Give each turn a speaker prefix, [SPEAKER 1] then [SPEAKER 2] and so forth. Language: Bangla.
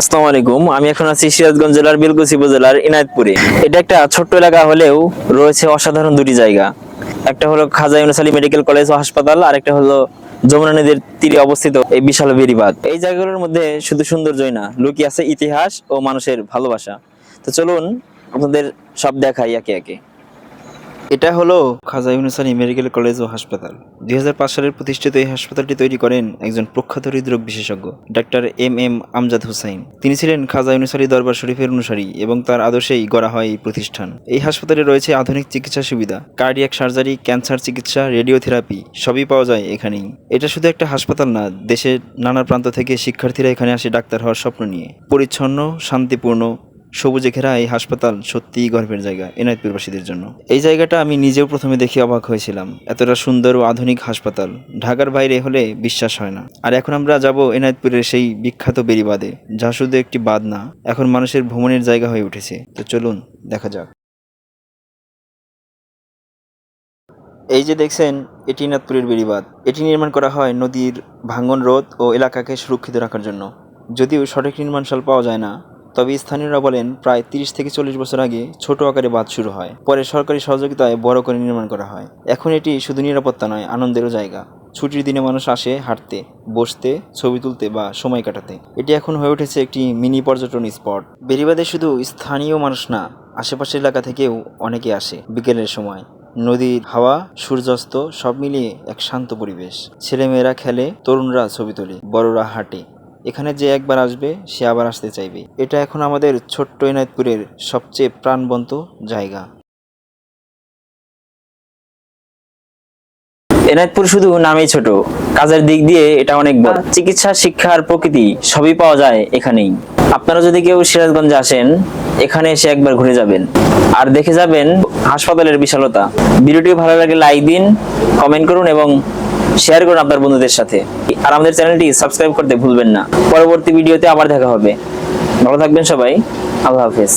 [SPEAKER 1] আসসালামু আলাইকুম, আমি এখন আছি সিরাজগঞ্জ জেলার বেলকুচি উপজেলার ইনায়তপুরে। এটা একটা ছোট্ট এলাকা হলেও রয়েছে অসাধারণ দুটি জায়গা। একটা হলো খাজা ইউনুস আলী মেডিকেল কলেজ ও হাসপাতাল আর একটা হলো যমুনা নদীর তীরে অবস্থিত এই বিশাল বেরিবাদ এই জায়গাগুলোর মধ্যে শুধু সৌন্দর্যই না, লুকিয়ে আছে ইতিহাস ও মানুষের ভালোবাসা। তো চলুন আপনাদের সব দেখাই একে একে। এটা হলো খাজা ইউনুস আলী মেডিকেল কলেজ ও হাসপাতাল। দুই হাজার পাঁচ সালের প্রতিষ্ঠিত এই হাসপাতালটি তৈরি করেন একজন প্রখ্যাত হৃদরোগ বিশেষজ্ঞ, ডাক্তার এম এম আমজাদ হুসাইন। তিনি ছিলেন খাজা ইউনুস আলী দরবার শরীফের অনুসারী এবং তার আদর্শেই গড়া হয় এই প্রতিষ্ঠান। এই হাসপাতালে রয়েছে আধুনিক চিকিৎসা সুবিধা কার্ডিয়াক সার্জারি ক্যান্সার চিকিৎসা রেডিওথেরাপি সবই পাওয়া যায় এখানেই। এটা শুধু একটা হাসপাতাল না, দেশের নানা প্রান্ত থেকে শিক্ষার্থীরা এখানে আসে ডাক্তার হওয়ার স্বপ্ন নিয়ে। পরিচ্ছন্ন, শান্তিপূর্ণ সবুজে ঘেরা এই হাসপাতাল সত্যিই গর্বের জায়গা এনায়তপুরবাসীদের জন্য। এই জায়গাটা আমি নিজেও প্রথমে দেখে অবাক হয়েছিলাম, এতটা সুন্দর ও আধুনিক হাসপাতাল। ঢাকার বাইরে হলে বিশ্বাস হয় না। আর এখন আমরা যাব এনায়তপুরের সেই বিখ্যাত বেরিবাদে যা শুধু একটি বাদ না, এখন মানুষের ভ্রমণের জায়গা হয়ে উঠেছে। তো চলুন, দেখা যাক। এই যে দেখছেন, এটি এনায়তপুরের বেরিবাদ এটি নির্মাণ করা হয় নদীর ভাঙ্গন রোধ ও এলাকাকে সুরক্ষিত রাখার জন্য। যদিও সঠিক নির্মাণশাল পাওয়া যায় না তবে স্থানীয়রা বলেন, প্রায় তিরিশ থেকে চল্লিশ বছর আগে ছোট আকারে বাঁধ শুরু হয়। পরে সরকারি সহযোগিতায় বড় করে নির্মাণ করা হয়। এখন এটি শুধু নিরাপত্তা নয়, আনন্দেরও জায়গা। ছুটির দিনে মানুষ আসে হাঁটতে, বসতে, ছবি তুলতে বা সময় কাটাতে। এটি এখন হয়ে উঠেছে একটি মিনি পর্যটন স্পট। বেরিবাদে শুধু স্থানীয় মানুষ না আশেপাশের এলাকা থেকেও অনেকে আসে বিকেলের সময়। নদীর হাওয়া, সূর্যাস্ত সব মিলিয়ে এক শান্ত পরিবেশ। ছেলেমেয়েরা খেলে, তরুণরা ছবি তোলে, বড়রা হাঁটে। এখানে যে একবার আসবে সে আবার আসতে চাইবে। এটা এখন আমাদের ছোট্ট এনায়তপুরের সবচেয়ে প্রাণবন্ত জায়গা। এনায়তপুর শুধু নামেই ছোট কাজের দিক দিয়ে এটা অনেক বড়। চিকিৎসা শিক্ষার প্রকৃতি সবই পাওয়া যায় এখানেই। আপনারা যদি কেউ সিরাজগঞ্জে আসেন এখানে এসে একবার ঘুরে যাবেন। আর দেখে যাবেন হাসপাতালের বিশালতা। ভিডিওটি ভালো লাগে লাইক দিন কমেন্ট করুন এবং শেয়ার করুন আপনার বন্ধুদের সাথে। আর আমাদের চ্যানেলটি সাবস্ক্রাইব করতে ভুলবেন না। পরবর্তী ভিডিওতে আবার দেখা হবে। ভালো থাকবেন সবাই। আল্লাহ হাফেজ।